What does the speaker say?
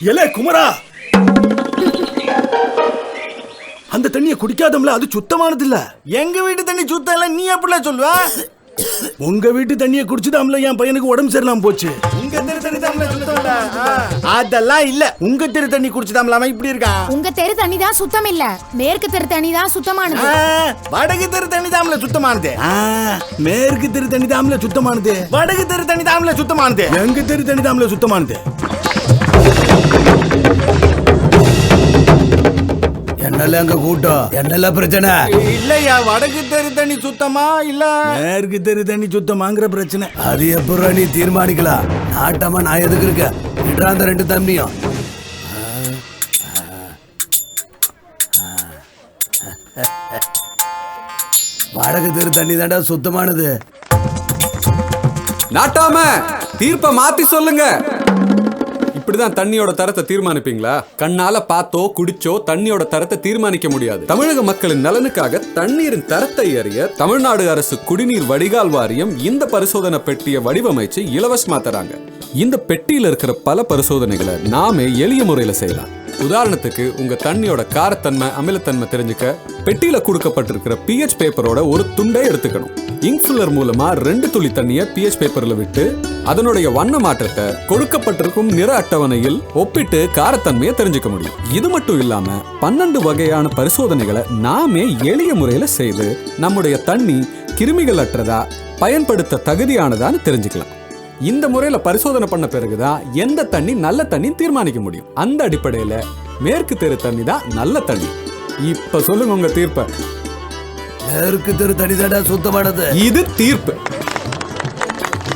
எலே குமரா! அந்த தண்ணியை குடிக்காதம்ல அது சுத்தமானது இல்ல எங்க வீட்டு தண்ணி சுத்தம் இல்ல நீ எப்படிலாம் சொல்லுவ? உங்க வீட்டு தண்ணியை குடிச்சுதாம்ல என் பையனுக்கு உடம்பு சரியில்லாம போச்சு. உங்க தெரு தண்ணி தான் சுத்தம் இல்ல ஆ. அதெல்லாம் இல்ல. உங்க தெரு தண்ணி குடிச்சுதாமலாம இப்படி இருக்கான் உங்க தெரு தண்ணி தான் சுத்தம் இல்ல மேற்கு தெரு தண்ணி தான் சுத்தமானது. ஆ, வடக்கு தெரு தண்ணி தாமல சுத்தமானது. ஆ, மேற்கு தெரு தண்ணி தாம்ல சுத்தமானது. வடக்கு தெரு தண்ணி தாமல சுத்தமானது. எங்க தெரு தண்ணி தாம்ல சுத்தமானது. என்னல அங்க கூட்டம்? என்னல பிரச்சனை? இல்லையா வடக்கு தெரு தண்ணி சுத்தமா இல்ல? மேற்கு தெரு தண்ணி சுத்தமாங்கிற பிரச்சனை. அது எப்படா நீ தீர்மானிக்கலாம்? நாட்டமா நான் எதுக்கு இருக்க விடுறா அந்த ரெண்டு தம்பியும். வடக்கு தெரு தண்ணி தாண்டா சுத்தமானது. நாட்டாம தீர்ப்பை மாத்தி சொல்லுங்க. அப்படிதான் தண்ணியோட தரத்தை தீர்மானிப்பீங்களா? கண்ணால பார்த்தோ குடிச்சோ தண்ணியோட தரத்தை தீர்மானிக்க முடியாது. தமிழக மக்களின் நலனுக்காக தண்ணீரின் தரத்தை அறிய தமிழ்நாடு அரசு குடிநீர் வடிகால் வாரியம் இந்த பரிசோதனை பெட்டியை வடிவமைச்சு இலவசமா தராங்க இந்த பெட்டியில இருக்கிற பல பரிசோதனைகளை நாமே எளிய முறையில் செய்யலாம். உதாரணத்துக்கு உங்க தண்ணியோட காரத்தன்மை அமிலத்தன்மை தெரிஞ்சுக்க பெட்டியில கொடுக்கப்பட்டிருக்கிற பிஹெச் பேப்பரோட ஒரு துண்டை எடுத்துக்கணும். இங்க் ஃபில்லர் மூலமா ரெண்டு துளி தண்ணியை பிஹெச் பேப்பர்ல விட்டு அதனுடைய வண்ண மாற்றத்தை கொடுக்கப்பட்டிருக்கும் நிற அட்டவணையில் ஒப்பிட்டு காரத்தன்மையை தெரிஞ்சுக்க முடியும். இது மட்டும் இல்லாம பன்னெண்டு வகையான பரிசோதனைகளை நாமே எளிய முறையில செய்து நம்முடைய தண்ணி கிருமிகள் அற்றதா பயன்படுத்த தகுதியானதான்னு தெரிஞ்சுக்கலாம். இந்த முறையில பரிசோதனை பண்ண பிறகுதான் எந்த தண்ணி நல்ல தண்ணி தீர்மானிக்க முடியும். அந்த அடிப்படையில மேற்கு தெரு தண்ணி தான் நல்ல தண்ணி. இப்ப சொல்லுங்க உங்க தீர்ப்பை. மேற்கு தெரு தண்ணி தாண்டா சுத்தமானது. இது தீர்ப்பு.